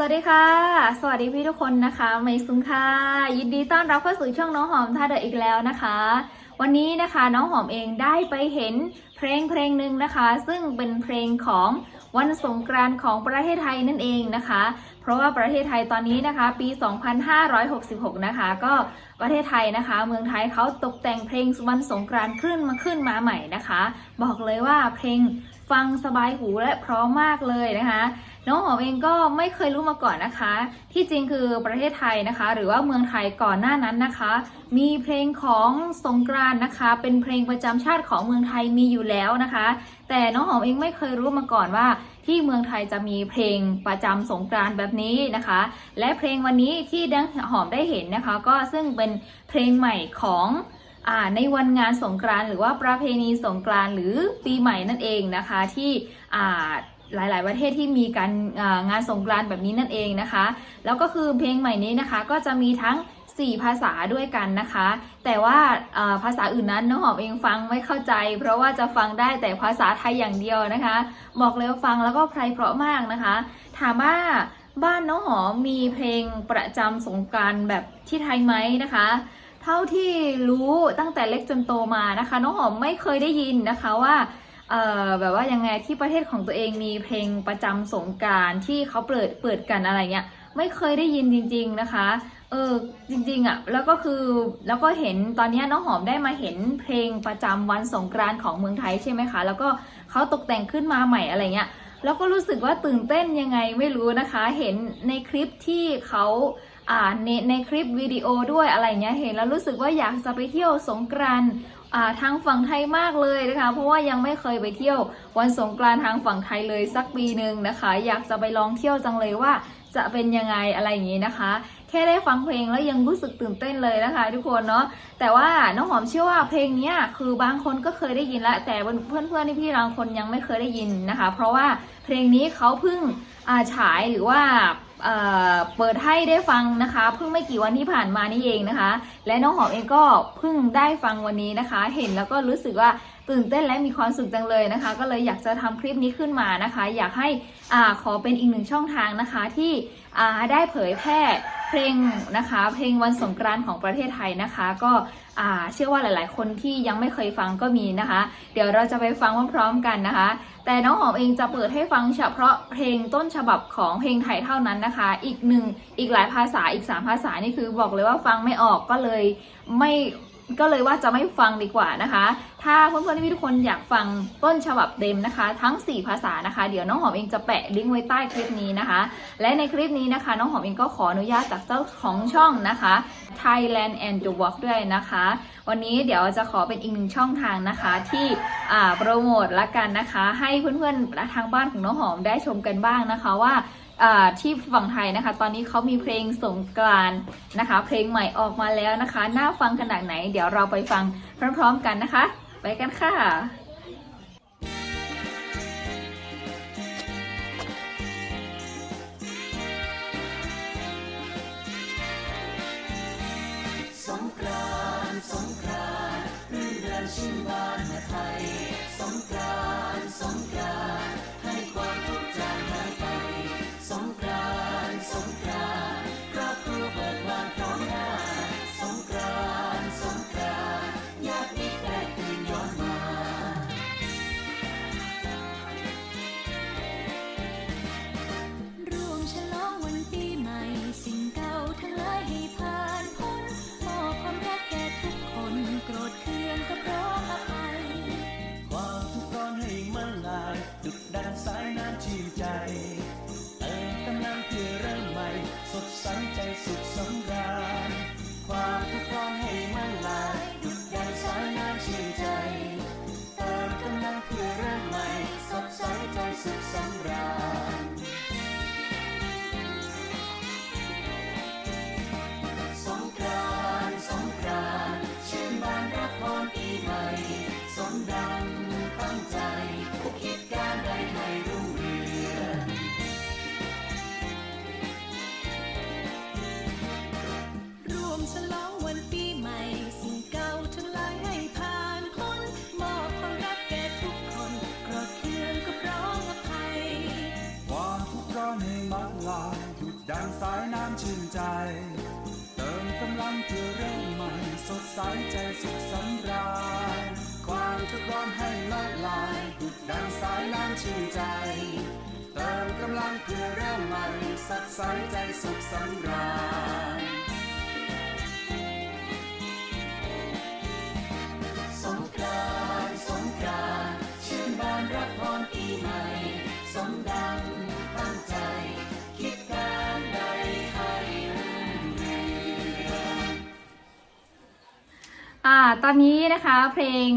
สวัสดีค่ะ สวัสดีพี่ทุกคนนะคะเมซุงค่ะ ยินดีต้อนรับเข้าสู่ช่องน้องหอมท่าเดออีกแล้วนะคะ วันนี้นะคะน้องหอมเองได้ไปเห็นเพลงเพลงหนึ่งนะคะ ซึ่งเป็นเพลงของวันสงกรานต์ของประเทศไทยนั่นเองนะคะ เพราะว่าประเทศไทยตอนนี้นะคะ ปี 2566 นะคะ ก็ประเทศไทยนะคะ เมืองไทยเขาตกแต่งเพลงวันสงกรานต์ขึ้นมาขึ้นมาใหม่นะคะ บอกเลยว่าเพลงฟังสบายหูและพราะมากเลยนะคะ น้องหอมเองก็ไม่เคยรู้มาก่อนนะคะ ที่จริงคือประเทศไทยนะคะ หรือว่าเมืองไทยก่อนหน้านั้นนะคะ มีเพลงของสงกรานต์นะคะ เป็นเพลงประจำชาติของเมืองไทยมีอยู่แล้วนะคะ แต่น้องหอมเองไม่เคยรู้มาก่อนว่าที่เมืองไทยจะมีเพลงประจำสงกรานต์แบบนี้นะคะ และเพลงวันนี้ที่ดังหอมได้เห็นนะคะ ก็ซึ่งเป็นเพลงใหม่ของในวันงานสงกรานต์หรือว่าประเพณีสงกรานต์หรือปีใหม่นั่นเองนะคะที่ หลาย ๆ ประเทศที่มีการงานสงกรานต์แบบนี้นั่นเองนะคะ แล้วก็คือเพลงใหม่นี้นะคะก็จะมีทั้ง 4 ภาษาด้วยกันนะคะ แต่ว่าอ่าภาษาอื่นนั้นน้องหอมเองฟังไม่เข้าใจ เพราะว่าจะฟังได้แต่ภาษาไทยอย่างเดียวนะคะ บอกเลยว่าฟังแล้วก็ไพเราะมากนะคะ ถามว่าบ้านน้องหอมมีเพลงประจำสงกรานต์แบบที่ไทยไหมนะคะเท่าที่รู้ตั้งแต่เล็กจนโตมานะคะ น้องหอมไม่เคยได้ยินนะคะว่า เอ่อแบบว่ายังไงที่ประเทศของตัวเองมีเพลงประจำสงการที่เขาเปิดเปิดกันอะไรเงี้ยไม่เคยได้ยินจริง ๆนะคะเออจริงๆอะ่ะแล้วก็คือแล้วก็เห็นตอนนี้น้องหอมได้มาเห็นเพลงประจำวันสงกรานต์ของเมืองไทยใช่ไหมคะ แล้วก็เขาตกแต่งขึ้นมาใหม่อะไรเงี้ยแล้วก็รู้สึกว่าตื่นเต้นยังไงไม่รู้นะคะ เห็นในคลิปที่เขาอ่าในในคลิปวิดีโอด้วยอะไรเงี้ยเห็นแล้วรู้สึกว่าอยากจะไปเที่ยวสงกรานต์ ทางฝั่งไทยมากเลยนะคะ เพราะว่ายังไม่เคยไปเที่ยววันสงกรานต์ทางฝั่งไทยเลยสักปีหนึ่งนะคะ อยากจะไปลองเที่ยวจังเลยว่าจะเป็นยังไงอะไรอย่างนี้นะคะ แค่ได้ฟังเพลงแล้วยังรู้สึกตื่นเต้นเลยนะคะ ทุกคนเนาะแต่ว่าน้องหอมเชื่อว่าเพลงนี้คือบางคนก็เคยได้ยินแล้วแต่เพื่อนๆที่พี่บางคนยังไม่เคยได้ยินนะคะ เพราะว่าเพลงนี้เขาเพิ่งอาฉายหรือว่า เเปิดให้ได้ฟังนะคะ เพิ่งไม่กี่วันที่ผ่านมานี่เองนะคะ และน้องหอมเองก็เพิ่งได้ฟังวันนี้นะคะ เห็นแล้วก็รู้สึกว่าตื่นเต้นและมีความสุขจังเลยนะคะ ก็เลยอยากจะทำคลิปนี้ขึ้นมานะคะ อยากให้อ่าขอเป็นอีกหนึ่งช่องทางนะคะที่อ่าได้เผยแพร่ เพลงนะคะเพลงวันสงกรานต์ของประเทศไทยนะคะ ก็เชื่อว่าหลาย ๆ คนที่ยังไม่เคยฟังก็มีนะคะ เดี๋ยวเราจะไปฟังพร้อมๆกันนะคะ แต่น้องหอมเองจะเปิดให้ฟังเฉพาะเพลงต้นฉบับของเพลงไทยเท่านั้นนะคะ อีกหนึ่งอีกหลายภาษาอีก 3 ภาษานี่คือบอกเลยว่าฟังไม่ออกก็เลยไม่ ก็เลยว่าจะไม่ฟังดีกว่านะคะ ถ้าเพื่อนๆที่ทุกคนอยากฟังต้นฉบับเต็มนะคะ ทั้ง 4 ภาษานะคะ เดี๋ยวน้องหอมเองจะแปะลิงก์ไว้ใต้คลิปนี้นะคะ และในคลิปนี้นะคะ น้องหอมเองก็ขออนุญาตจากเจ้าของช่องนะคะ Thailand and the Walk ด้วยนะคะ วันนี้เดี๋ยวจะขอเป็นอีกหนึ่งช่องทางนะคะที่โปรโมทละกันนะคะ ให้เพื่อนๆทางบ้านของน้องหอมได้ชมกันบ้างนะคะว่า ที่ฝั่งไทยนะคะ ตอนนี้เขามีเพลงสงกรานต์นะคะ เพลงใหม่ออกมาแล้วนะคะ น่าฟังขนาดไหน เดี๋ยวเราไปฟังพร้อมๆกันนะคะ ไปกันค่ะสงกรานสงกรานรื่นเริงชื่นบานไทย สายน้ำชื่นใจ เติมกำลังเพื่อเริ่มใหม่สดใสใจสุขสำราญความทุกข์ร้อนให้ละลายดุดดังสายน้ำชื่นใจ เติมกำลังเพื่อเริ่มใหม่สดใสใจสุขสำราญ อ่าตอนนี้นะคะเพลง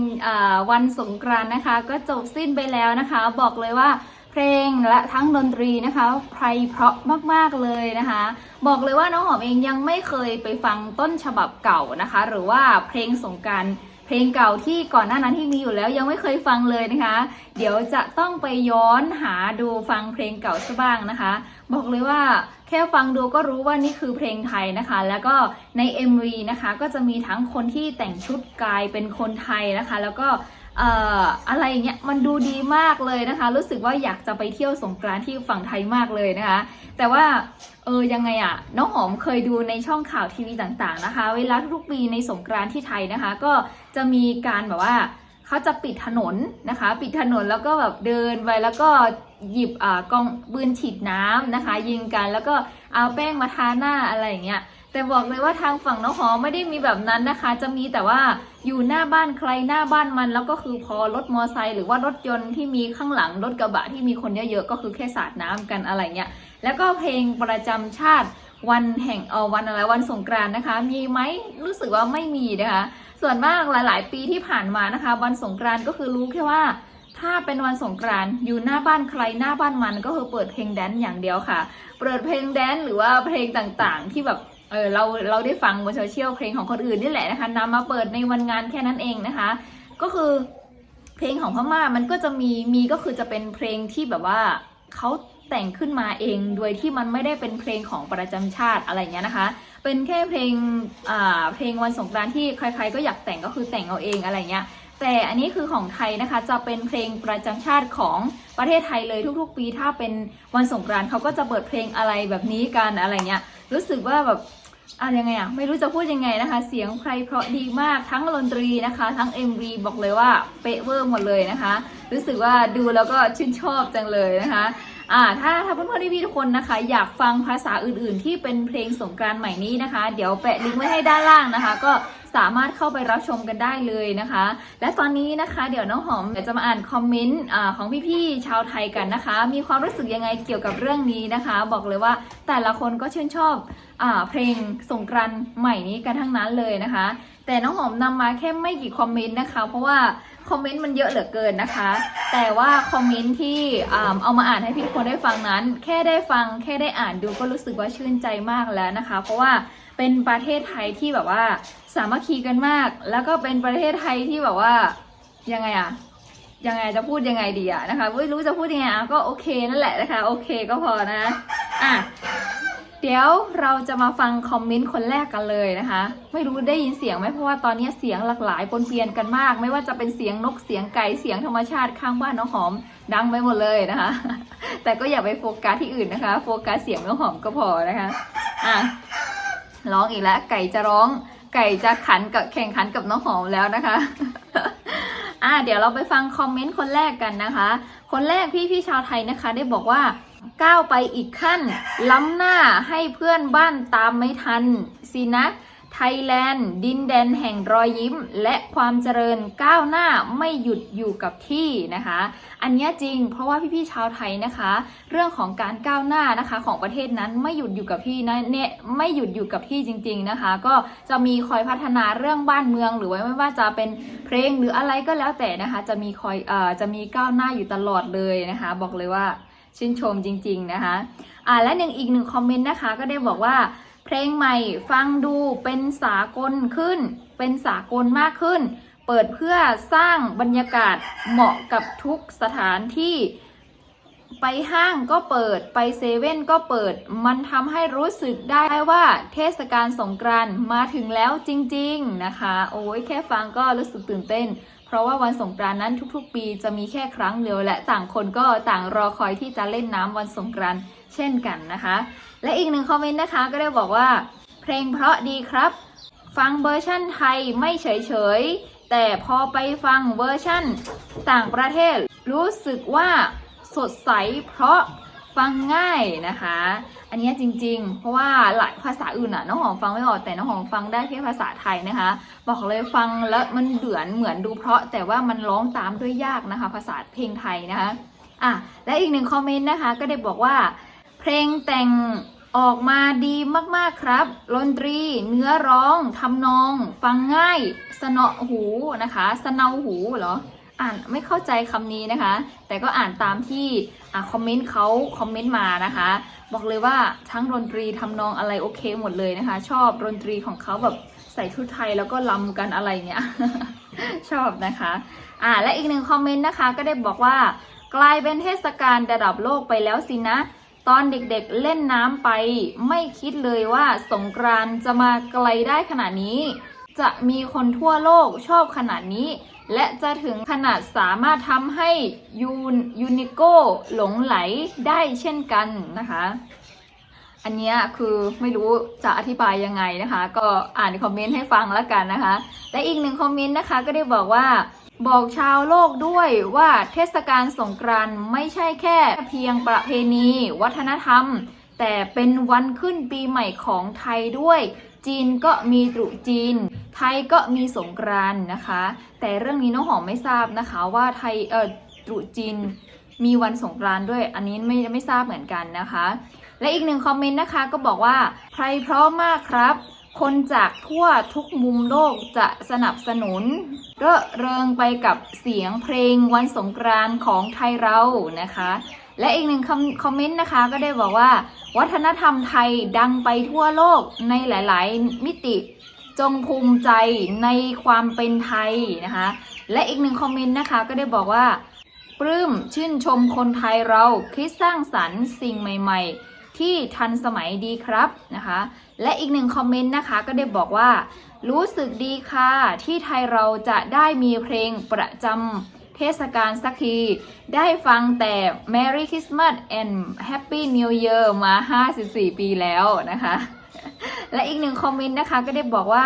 วันสงกรานต์นะคะก็จบสิ้นไปแล้วนะคะ บอกเลยว่าเพลงและทั้งดนตรีนะคะไพเพราะมากๆเลยนะคะ บอกเลยว่าน้องหอมเองยังไม่เคยไปฟังต้นฉบับเก่านะคะ หรือว่าเพลงสงกรารเพลงเก่าที่ก่อนหน้านั้นที่มีอยู่แล้วยังไม่เคยฟังเลยนะคะ เดี๋ยวจะต้องไปย้อนหาดูฟังเพลงเก่าซะบ้างนะคะ บอกเลยว่า แค่ฟังดูก็รู้ว่านี่คือเพลงไทยนะคะ แล้วก็ใน MV นะคะก็จะมีทั้งคนที่แต่งชุดกายเป็นคนไทยนะคะ แล้วก็เอ่ออะไรเงี้ยมันดูดีมากเลยนะคะ รู้สึกว่าอยากจะไปเที่ยวสงกรานที่ฝั่งไทยมากเลยนะคะ แต่ว่าเออยังไงอะน้องหอมเคยดูในช่องข่าวทีวีต่างๆนะคะ เวลาทุกปีในสงกรานที่ไทยนะคะ ก็จะมีการแบบว่าเขาจะปิดถนนนะคะ ปิดถนนแล้วก็แบบเดินไปแล้วก็ หยิบอกองปืนฉีดน้ำนะคะ ยิงกันแล้วก็เอาแป้งมาทาหน้าอะไรอย่างเงี้ยแต่บอกเลยว่าทางฝั่งน้องหอมไม่ได้มีแบบนั้นนะคะ จะมีแต่ว่าอยู่หน้าบ้านใครหน้าบ้านมัน แล้วก็คือพอรถมอไซค์หรือว่ารถยนต์ที่มีข้างหลังรถกระบะที่มีคนเยอะๆก็คือแค่สาดน้ำกันอะไรเงี้ยแล้วก็เพลงประจำชาติวันแห่งเออวันอะไรวันสงกรานต์นะคะ มีไหมรู้สึกว่าไม่มีนะคะ ส่วนมากหลาย ๆ ปีที่ผ่านมานะคะ วันสงกรานต์ก็คือรู้แค่ว่า ถ้าเป็นวันสงกรานต์อยู่หน้าบ้านใครหน้าบ้านมันก็คือเปิดเพลงแดนซ์อย่างเดียวค่ะ เปิดเพลงแดนซ์หรือว่าเพลงต่างๆ ที่แบบเออเราเราได้ฟังบนโซเชียลเพลงของคนอื่นนี่แหละนะคะนำมาเปิดในวันงานแค่นั้นเองนะคะ ก็คือเพลงของพม่ามันก็จะมีมีก็คือจะเป็นเพลงที่แบบว่าเขาแต่งขึ้นมาเองโดยที่มันไม่ได้เป็นเพลงของประจำชาติอะไรเงี้ยนะคะ เป็นแค่เพลงอ่าเพลงวันสงกรานต์ที่ใครๆก็อยากแต่งก็คือแต่งเอาเองอะไรเงี้ย แต่อันนี้คือของไทยนะคะจะเป็นเพลงประจำชาติของประเทศไทยเลยทุกๆ ปีถ้าเป็นวันสงกรานต์เขาก็จะเปิดเพลงอะไรแบบนี้กันอะไรเงี้ยรู้สึกว่าแบบอะยังไงอะไม่รู้จะพูดยังไงนะคะ เสียงใครเพราะดีมากทั้งดนตรีนะคะ ทั้ง MV บอกเลยว่าเป๊ะเวอร์หมดเลยนะคะ รู้สึกว่าดูแล้วก็ชื่นชอบจังเลยนะคะ อ่าถ้าถ้าเพื่อนๆพี่ๆทุกคนนะคะ อยากฟังภาษาอื่นๆ ที่เป็นเพลงสงกรานต์ใหม่นี้นะคะ เดี๋ยวแปะลิงก์ไว้ให้ด้านล่างนะคะ ก็สามารถเข้าไปรับชมกันได้เลยนะคะ และตอนนี้นะคะเดี๋ยวน้องหอมเดี๋ยวจะมาอ่านคอมเมนต์ของพี่ๆชาวไทยกันนะคะ มีความรู้สึกยังไงเกี่ยวกับเรื่องนี้นะคะ บอกเลยว่าแต่ละคนก็ชื่นชอบอเพลงสงกรานต์ใหม่นี้กันทั้งนั้นเลยนะคะ แต่น้องหอมนำมาแค่ไม่กี่คอมเมนต์นะคะ เพราะว่า คอมเมนต์มันเยอะเหลือเกินนะคะ แต่ว่าคอมเมนต์ที่เอามาอ่านให้พี่ทุกคนได้ฟังนั้น แค่ได้ฟังแค่ได้อ่านดูก็รู้สึกว่าชื่นใจมากแล้วนะคะ เพราะว่าเป็นประเทศไทยที่แบบว่าสามัคคีกันมาก แล้วก็เป็นประเทศไทยที่แบบว่ายังไงอะยังไงจะพูดยังไงดีอะนะคะไม่รู้จะพูดยังไงอะก็โอเคนั่นแหละนะคะ โอเคก็พอนะอะ เดี๋ยวเราจะมาฟังคอมเมนต์คนแรกกันเลยนะคะ ไม่รู้ได้ยินเสียงไหมเพราะว่าตอนนี้เสียงหลากหลายปนเปียนกันมาก ไม่ว่าจะเป็นเสียงนกเสียงไก่เสียงธรรมชาติข้างบ้านน้องหอม ดังไปหมดเลยนะคะ แต่ก็อย่าไปโฟกัสที่อื่นนะคะ โฟกัสเสียงน้องหอมก็พอนะคะอะร้องอีกแล้วไก่จะร้อง ไก่จะขันกับแข่งขันกับน้องหอมแล้วนะคะอะเดี๋ยวเราไปฟังคอมเมนต์คนแรกกันนะคะ คนแรกพี่พี่ชาวไทยนะคะ ได้บอกว่า ก้าวไปอีกขั้น ล้ำหน้าให้เพื่อนบ้านตามไม่ทัน สินะ ไทยแลนด์ ดินแดนแห่งรอยยิ้ม และความเจริญก้าวหน้าไม่หยุดอยู่กับที่นะคะ อันนี้จริงเพราะว่าพี่ๆชาวไทยนะคะ เรื่องของการก้าวหน้านะคะ ของประเทศนั้นไม่หยุดอยู่กับที่นะเนี่ยไม่หยุดอยู่กับที่จริง ๆนะคะ ก็จะมีคอยพัฒนาเรื่องบ้านเมือง หรือว่าไม่ว่าจะเป็นเพลงหรืออะไรก็แล้วแต่นะคะ จะมีคอยเอ่อจะมีก้าวหน้าอยู่ตลอดเลยนะคะ บอกเลยว่า ชื่นชมจริง ๆนะคะ อ่าและหนึ่งอีกหนึ่งคอมเมนต์นะคะ ก็ได้บอกว่า เพลงใหม่ฟังดูเป็นสากลขึ้น เป็นสากลมากขึ้น เปิดเพื่อสร้างบรรยากาศเหมาะกับทุกสถานที่ ไปห้างก็เปิดไปเซเว่นก็เปิด มันทำให้รู้สึกได้ว่าเทศกาลสงกรานต์มาถึงแล้วจริง ๆนะคะ โอ้ยแค่ฟังก็รู้สึกตื่นเต้น เพราะว่าวันสงกรานนั้นทุกๆ ปีจะมีแค่ครั้งเดียวและต่างคนก็ต่างรอคอยที่จะเล่นน้ำวันสงกรานเช่นกันนะคะ และอีกหนึ่งคอมเมนต์นะคะก็ได้บอกว่า เพลงเพราะดีครับ ฟังเวอร์ชั่นไทยไม่เฉยๆ แต่พอไปฟังเวอร์ชั่น ต่างประเทศ รู้สึกว่าสดใสเพราะ ฟังง่ายนะคะ อันนี้จริงๆ เพราะว่าหลายภาษาอื่นอะน้องหอมฟังไม่ออกแต่น้องหอมฟังได้แค่ภาษาไทยนะคะ บอกเลยฟังแล้วมันเดือนเหมือนดูเพราะแต่ว่ามันร้องตามด้วยยากนะคะ ภาษาเพลงไทยนะคะอะและอีกหนึ่งคอมเมนต์นะคะ ก็ได้บอกว่า เพลงแต่งออกมาดีมากๆครับดนตรี เนื้อร้องทำนอง ฟังง่าย สนอหูนะคะสเนาหูเหรอ อ่านไม่เข้าใจคำนี้นะคะ แต่ก็อ่านตามที่อคอมเมนต์เขาคอมเมนต์มานะคะ บอกเลยว่าทั้งดนตรีทำนองอะไรโอเคหมดเลยนะคะ ชอบดนตรีของเขาแบบใส่ชุดไทยแล้วก็ลำกันอะไรเงี้ย ชอบนะคะ อ่าและอีกหนึ่งคอมเมนต์นะคะ ก็ได้บอกว่า กลายเป็นเทศกาลระดับโลกไปแล้วสินะ ตอนเด็กๆเล่นน้ำไป ไม่คิดเลยว่าสงกรานจะมาไกลได้ขนาดนี้ จะมีคนทั่วโลกชอบขนาดนี้ และจะถึงขนาดสามารถทำให้ยูนยูนิโกหลงไหลได้เช่นกันนะคะ อันนี้คือไม่รู้จะอธิบายยังไงนะคะ ก็อ่านคอมเมนต์ให้ฟังแล้วกันนะคะ และอีกหนึ่งคอมเมนต์นะคะก็ได้บอกว่าบอกชาวโลกด้วยว่าเทศกาลสงกรานต์ไม่ใช่แค่เพียงประเพณี วัฒนธรรม แต่เป็นวันขึ้นปีใหม่ของไทยด้วย จีนก็มีตรุษจีน ไทยก็มีสงกรานต์นะคะ แต่เรื่องนี้น้องหอมไม่ทราบนะคะว่าไทยเออตรุษจีนมีวันสงกรานต์ด้วย อันนี้ไม่ไม่ทราบเหมือนกันนะคะ และอีกหนึ่งคอมเมนต์นะคะก็บอกว่าไพรเพราะมากครับ คนจากทั่วทุกมุมโลกจะสนับสนุนเร่อเริงไปกับเสียงเพลงวันสงกรานต์ของไทยเรานะคะ และอีกหนึ่งคอมเมนต์นะคะก็ได้บอกว่า วัฒนธรรมไทยดังไปทั่วโลกในหลาย ๆ มิติจงภูมิใจในความเป็นไทยนะคะ และอีกหนึ่งคอมเมนต์นะคะก็ได้บอกว่าปลื้มชื่นชมคนไทยเราคิดสร้างสรรค์สิ่งใหม่ ๆ ที่ทันสมัยดีครับนะคะ และอีกหนึ่งคอมเมนต์นะคะก็ได้บอกว่า รู้สึกดีค่ะที่ไทยเราจะได้มีเพลงประจำ เทศกาลสักที ได้ฟังแต่ Merry Christmas and Happy New Year มา 54 ปีแล้วนะคะ และอีกหนึ่งคอมเมนต์นะคะก็ได้บอกว่า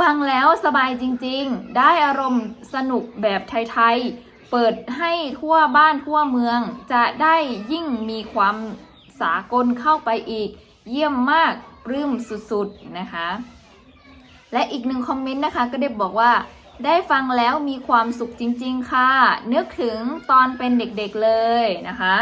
ฟังแล้วสบายจริงๆ ได้อารมณ์สนุกแบบไทยๆ เปิดให้ทั่วบ้านทั่วเมือง จะได้ยิ่งมีความสากลเข้าไปอีก เยี่ยมมากปลื้มสุดๆนะคะ และอีกหนึ่งคอมเมนต์นะคะก็ได้บอกว่า ได้ฟังแล้วมีความสุขจริง ๆ ค่ะ นึกถึงตอนเป็นเด็กๆเลยนะคะ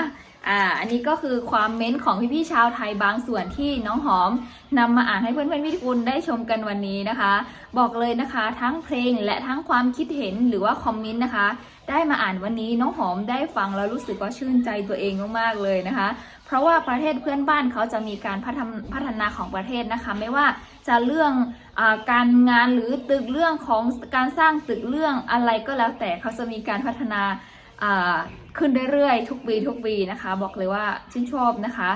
อ่าอันนี้ก็คือความเม้นต์ของพี่ๆชาวไทยบางส่วนที่น้องหอมนำมาอ่านให้เพื่อนๆพี่กุลได้ชมกันวันนี้นะคะ บอกเลยนะคะทั้งเพลงและทั้งความคิดเห็นหรือว่าคอมเมนต์นะคะ ได้มาอ่านวันนี้น้องหอมได้ฟังแล้วรู้สึกว่าชื่นใจตัวเองมากๆเลยนะคะ เพราะว่าประเทศเพื่อนบ้านเขาจะมีการพัฒนาของประเทศนะคะ ไม่ว่า จะเรื่องอการงานหรือตึกเรื่องของการสร้างตึกเรื่องอะไรก็แล้วแต่เขาจะมีการพัฒนาขึ้นเรื่อยๆ ทุกปีทุกปีนะคะ บอกเลยว่าชื่นชอบนะคะ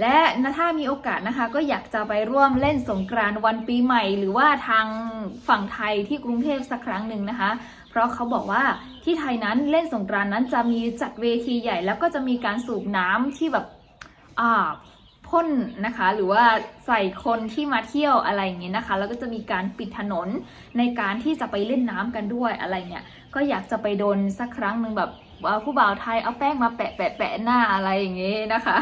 และถ้ามีโอกาสนะคะ ก็อยากจะไปร่วมเล่นสงกรานต์วันปีใหม่ หรือว่าทางฝั่งไทยที่กรุงเทพสักครั้งหนึ่งนะคะ เพราะเขาบอกว่าที่ไทยนั้นเล่นสงกรานต์นั้นจะมีจัดเวทีใหญ่ แล้วก็จะมีการสูบน้ำที่แบบอ่า พ่นนะคะ หรือว่าใส่คนที่มาเที่ยวอะไรอย่างเงี้ยนะคะ แล้วก็จะมีการปิดถนนในการที่จะไปเล่นน้ำกันด้วยอะไรเงี้ยก็อยากจะไปโดนสักครั้งหนึ่งแบบว่าผู้บ่าวไทยเอาแป้งมาแปะแปะแปะหน้าอะไรอย่างเงี้ยนะคะ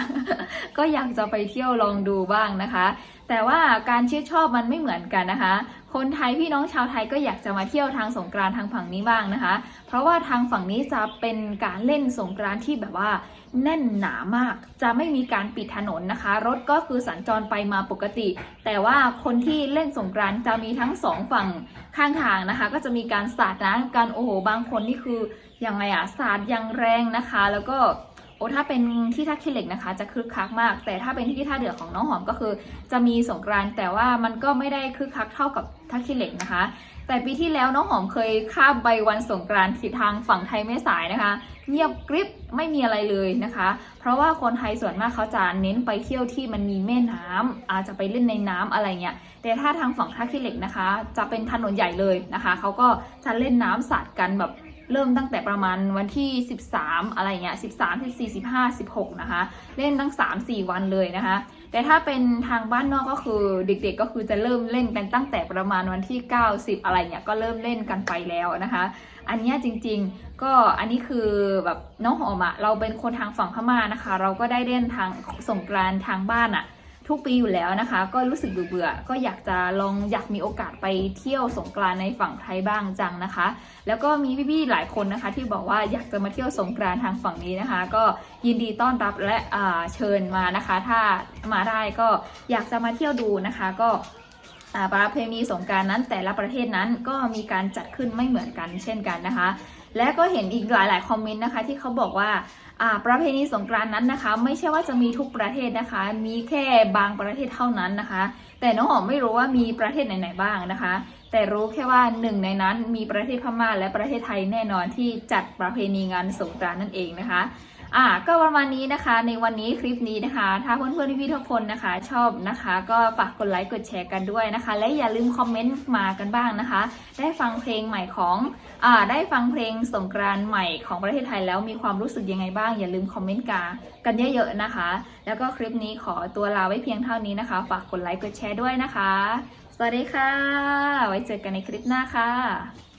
ก็อยากจะไปเที่ยวลองดูบ้างนะคะ แต่ว่าการชื่นชอบมันไม่เหมือนกันนะคะ คนไทยพี่น้องชาวไทยก็อยากจะมาเที่ยวทางสงกรานทางฝั่งนี้บ้างนะคะ เพราะว่าทางฝั่งนี้จะเป็นการเล่นสงกรานที่แบบว่าแน่นหนามาก จะไม่มีการปิดถนนนะคะ รถก็คือสัญจรไปมาปกติ แต่ว่าคนที่เล่นสงกรานจะมีทั้งสองฝั่งข้างทางนะคะ ก็จะมีการสาดน้ำกันโอ้โหบางคนนี่คือยังไงอะสาดย่างแรงนะคะ แล้วก็ โอ้ถ้าเป็นที่ท่าขี้เหล็กนะคะ จะคึกคักมาก แต่ถ้าเป็นที่ท่าเดือของน้องหอมก็คือ จะมีสงกรานแต่ว่ามันก็ไม่ได้คึกคักเท่ากับท่าขี้เหล็กนะคะ แต่ปีที่แล้วน้องหอมเคยข้ามไปวันสงกรานที่ทางฝั่งไทยแม่สายนะคะ เงียบกริบไม่มีอะไรเลยนะคะ เพราะว่าคนไทยส่วนมากเขาจะเน้นไปเที่ยวที่มันมีแม่น้ำอาจจะไปเล่นในน้ำอะไรเงี้ยแต่ถ้าทางฝั่งท่าขี้เหล็กนะคะ จะเป็นถนนใหญ่เลยนะคะเขาก็จะเล่นน้ำสาดกันแบบ เริ่มตั้งแต่ประมาณวันที่ 13 อะไรเงี้ย13 14 15 16 นะคะ เล่นตั้ง 3-4 วันเลยนะคะ แต่ถ้าเป็นทางบ้านนอกก็คือเด็กๆก็คือจะเริ่มเล่นกันตั้งแต่ประมาณวันที่90อะไรเนี่ยก็เริ่มเล่นกันไปแล้วนะคะ อันนี้จริงๆก็อันนี้คือแบบน้องหอมอะเราเป็นคนทางฝั่งพม่านะคะ เราก็ได้เล่นทางสงกรานทางบ้านอะ ทุกปีอยู่แล้วนะคะ ก็รู้สึกเบื่อๆก็อยากจะลองอยากมีโอกาสไปเที่ยวสงกรานในฝั่งไทยบ้างจังนะคะ แล้วก็มีพี่ๆหลายคนนะคะ ที่บอกว่าอยากจะมาเที่ยวสงกรานทางฝั่งนี้นะคะ ก็ยินดีต้อนรับและเชิญมานะคะ ถ้ามาได้ก็อยากจะมาเที่ยวดูนะคะก็ประเพณีสงการนั้นแต่ละประเทศนั้นก็มีการจัดขึ้นไม่เหมือนกันเช่นกันนะคะ และก็เห็นอีกหลาย ๆ คอมเมนต์นะคะ ที่เขาบอกว่า ประเพณีสงกรานต์นั้นนะคะ ไม่ใช่ว่าจะมีทุกประเทศนะคะ มีแค่บางประเทศเท่านั้นนะคะ แต่น้องหอมไม่รู้ว่ามีประเทศไหนๆบ้างนะคะ แต่รู้แค่ว่าหนึ่งในนั้นมีประเทศพม่าและประเทศไทยแน่นอนที่จัดประเพณีงานสงกรานต์นั่นเองนะคะ อ่าก็ประมาณนี้นะคะ ในวันนี้คลิปนี้นะคะ ถ้าเพื่อนๆพี่ๆทุกคนนะคะ ชอบนะคะ ก็ฝากกดไลค์กดแชร์กันด้วยนะคะ และอย่าลืมคอมเมนต์มากันบ้างนะคะ ได้ฟังเพลงใหม่ของอ่าได้ฟังเพลงสงกรานต์ใหม่ของประเทศไทยแล้วมีความรู้สึกยังไงบ้าง อย่าลืมคอมเมนต์กากันเยอะๆนะคะ แล้วก็คลิปนี้ขอตัวลาไว้เพียงเท่านี้นะคะ ฝากกดไลค์กดแชร์ด้วยนะคะ สวัสดีค่ะ ไว้เจอกันในคลิปหน้าค่ะ